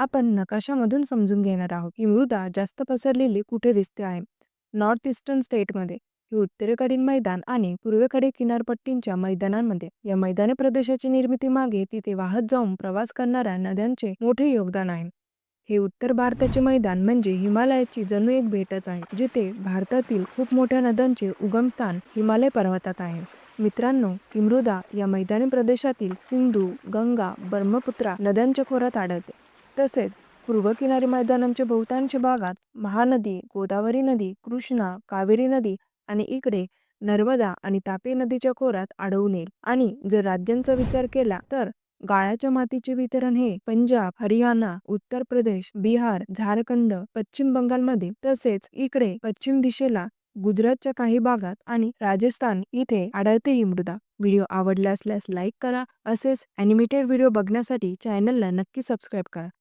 आपण नकाशामधून समजून घेणार आहोत ही मृदा जास्त पसरलेली कुठे दिसते आहे? नॉर्थ इस्टर्न स्टेटमध्ये हे उत्तरेकडील मैदान आणि पूर्वेकडील किनारपट्टींच्या मैदानांमध्ये? या मैदानी प्रदेशाची निर्मिती मागे तिथे वाहत जाऊन प्रवास करणाऱ्या नद्यांचे मोठे योगदान आहे. हे उत्तर भारताचे मैदान म्हणजे हिमालयाची जणू एक भेटच आहे जिथे भारतातील खूप मोठ्या नद्यांचे उगमस्थान हिमालय पर्वतात आहे. मित्रांनो ही मृदा या मैदानी प्रदेशातील सिंधू गंगा ब्रह्मपुत्रा नद्यांच्या खोऱ्यात आढळते. तसेच पूर्व किनारी मैदानांच्या बहुतांश भागात महानदी गोदावरी नदी कृष्णा कावेरी नदी आणि इकडे नर्मदा आणि तापी नदीच्या खोऱ्यात आढळून येईल. आणि जर राज्यांचा विचार केला तर गाळाच्या मातीचे वितरण हे पंजाब हरियाणा उत्तर प्रदेश बिहार झारखंड पश्चिम बंगालमध्ये तसेच इकडे पश्चिम दिशेला गुजरातच्या काही भागात आणि राजस्थान इथे आढळते ही मृदा. व्हिडिओ आवडला असल्यास लाईक करा. असेच ॲनिमेटेड व्हिडिओ बघण्यासाठी चॅनलला नक्की सबस्क्राईब करा.